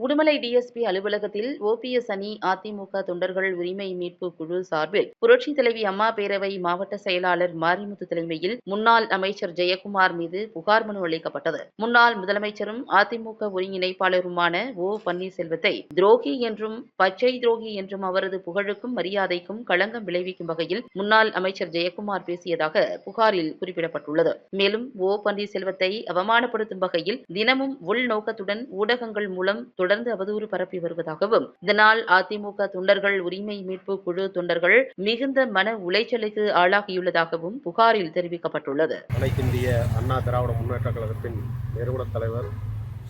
Udumalai DSP அலுவலகத்தில் OPS அணி அதிமுக தொண்டர்கள் உரிமை மீட்பு குழு சார்பில் புரட்சி தலைவி அம்மா பேரவை மாவட்ட செயலாளர் மாரிமுத்து தலைமையில் முன்னாள் அமைச்சர் ஜெயக்குமார் மீது புகார் மனு அளிக்கப்பட்டது. முன்னாள் முதலமைச்சரும் அதிமுக ஒருங்கிணைப்பாளருமான ஓ பன்னீர்செல்வத்தை துரோகி என்றும் பச்சை துரோகி என்றும் அவரது புகழுக்கும் மரியாதைக்கும் களங்கம் விளைவிக்கும் வகையில் முன்னாள் அமைச்சர் ஜெயக்குமார் பேசியதாக புகாரில் குறிப்பிடப்பட்டுள்ளது. மேலும் ஓ பன்னீர்செல்வத்தை அவமானப்படுத்தும் வகையில் தினமும் உள்நோக்கத்துடன் ஊடகங்கள் மூலம் தொடர்ந்து அவதூறு பரப்பி வருவதாகவும் இதனால் அதிமுக தொண்டர்கள் உரிமை மீட்பு குழு தொண்டர்கள் மிகுந்த மன உளைச்சலுக்கு ஆளாகியுள்ளதாகவும் புகாரில் தெரிவிக்கப்பட்டுள்ளது. அனைத்திந்திய அண்ணா திராவிட முன்னேற்றக் கழகத்தின் நிறுவன தலைவர்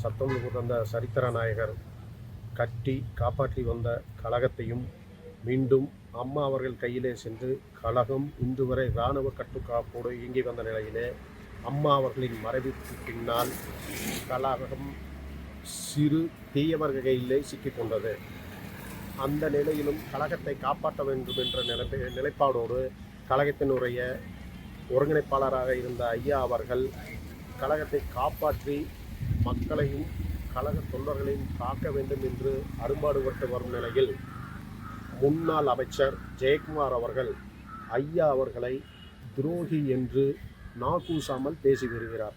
சத்தம் புகுந்த சரித்திர நாயகர் கட்டி காப்பாற்றி வந்த கழகத்தையும் மீண்டும் அம்மா அவர்கள் கையிலே சென்று கழகம் இன்று வரை இராணுவ கட்டுக்காப்போடு இயங்கி வந்த நிலையிலே அம்மா அவர்களின் மறைவுக்கு பின்னால் கழகம் சிறு தீயவர்கள் கையிலே சிக்கிக்கொண்டது அந்த நிலையிலும் கழகத்தை காப்பாற்ற வேண்டும் என்ற நிலைப்பை நிலைப்பாடோடு கழகத்தினுடைய ஒருங்கிணைப்பாளராக இருந்த ஐயா அவர்கள் கழகத்தை காப்பாற்றி மக்களையும் கழக தொண்டர்களையும் காக்க வேண்டும் என்று அரும்பாடுபட்டு வரும் நிலையில் முன்னாள் அமைச்சர் ஜெயக்குமார் அவர்கள் ஐயா அவர்களை துரோகி என்று நாகூசாமல் பேசி வருகிறார்.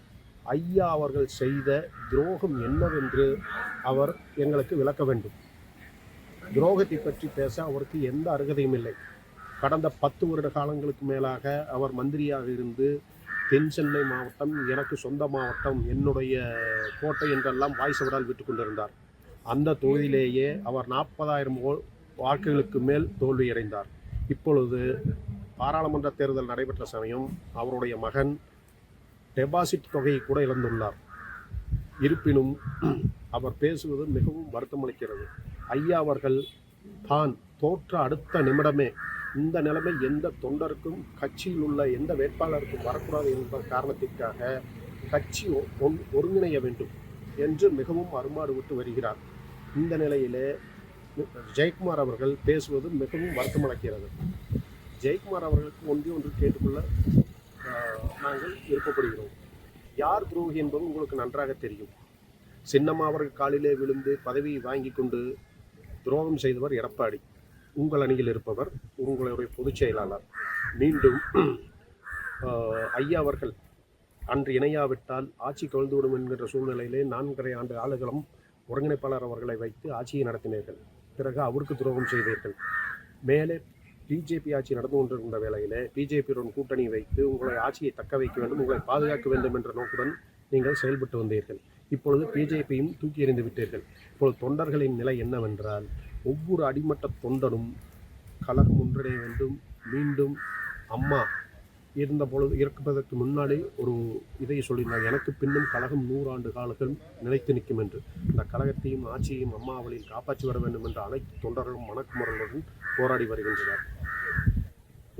ஐயா அவர்கள் செய்த துரோகம் என்னவென்று அவர் எங்களுக்கு விளக்க வேண்டும். துரோகத்தை பற்றி பேச அவருக்கு எந்த அருகதையும் இல்லை. கடந்த பத்து வருட காலங்களுக்கு மேலாக அவர் மந்திரியாக இருந்து தென் சென்னை மாவட்டம் எனக்கு சொந்த மாவட்டம் என்னுடைய கோட்டை என்றெல்லாம் வாய்சவடால் விட்டு கொண்டிருந்தார். அந்த தொகுதியிலேயே அவர் நாற்பதாயிரம் வாக்குகளுக்கு மேல் தோல்வியடைந்தார். இப்பொழுது பாராளுமன்ற தேர்தல் நடைபெற்ற சமயம் அவருடைய மகன் டெபாசிட் தொகையை கூட இழந்துள்ளார். இருப்பினும் அவர் பேசுவது மிகவும் வருத்தமளிக்கிறது. ஐயா அவர்கள் தான் தோற்ற அடுத்த நிமிடமே இந்த நிலைமை எந்த தொண்டருக்கும் கட்சியில் உள்ள எந்த வேட்பாளருக்கும் வரக்கூடாது என்பது காரணத்திற்காக கட்சி ஒ- ஒன்- ஒருங்கிணைய வேண்டும் என்று மிகவும் அருமாறு விட்டு வருகிறார். இந்த நிலையிலே ஜெயக்குமார் அவர்கள் பேசுவது மிகவும் வருத்தமளிக்கிறது. ஜெயக்குமார் அவர்களுக்கு ஒன்றே ஒன்று கேட்டுக்கொள்ள நாங்கள் விருப்பப்படுகிறோம். யார் துரோகி என்பது உங்களுக்கு நன்றாக தெரியும். சின்னம்மா அவர்கள் காலிலே விழுந்து பதவியை வாங்கி கொண்டு துரோகம் செய்தவர் எடப்பாடி. உங்கள் அணியில் இருப்பவர் உங்களுடைய பொதுச் செயலாளர். மீண்டும் ஐயா அவர்கள் அன்று இணையாவிட்டால் ஆட்சி கவிழ்ந்துவிடும் என்கிற சூழ்நிலையிலே நான்கரை ஆண்டு ஆளுகளும் ஒருங்கிணைப்பாளர் அவர்களை வைத்து ஆட்சியை நடத்தினீர்கள். பிறகு அவருக்கு துரோகம் செய்தீர்கள். மேலே பிஜேபி ஆட்சி நடந்து கொண்டிருந்த வேளையிலே பிஜேபியுடன் கூட்டணி வைத்து உங்களை ஆட்சியை தக்க வைக்க வேண்டும் உங்களை பாதுகாக்க வேண்டும் என்ற நோக்குடன் நீங்கள் செயல்பட்டு வந்தீர்கள். இப்பொழுது பிஜேபியும் தூக்கி எறிந்து விட்டீர்கள். இப்பொழுது தொண்டர்களின் நிலை என்னவென்றால் ஒவ்வொரு அடிமட்ட தொண்டனும் கலகம் ஒன்றிணைய வேண்டும் மீண்டும் அம்மா இருந்த பொழுது இறக்குவதற்கு முன்னாடி ஒரு இதை சொல்லியிருந்தார். எனக்கு பின்னும் கழகம் நூறாண்டு காலங்கள் நிலைத்து நிற்கும் என்று. இந்த கழகத்தையும் ஆட்சியையும் அம்மாவளையும் காப்பாற்றி வர வேண்டும் என்று அனைத்து தொண்டர்களும் மணக்குமுறைகளுடன் போராடி வருகின்றனர்.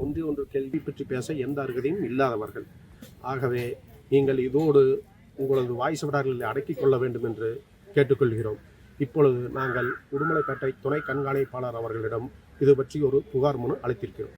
ஒன்றே ஒன்று கேள்வி பற்றி பேச எந்த அருகதையும் இல்லாதவர்கள். ஆகவே நீங்கள் இதோடு உங்களது வாய்ஸ் விடார்களை அடக்கிக் கொள்ள வேண்டும் என்று கேட்டுக்கொள்கிறோம். இப்பொழுது நாங்கள் உடுமலைப்பேட்டை துணை கண்காணிப்பாளர் அவர்களிடம் இது பற்றி ஒரு புகார் மனு அளித்திருக்கிறோம்.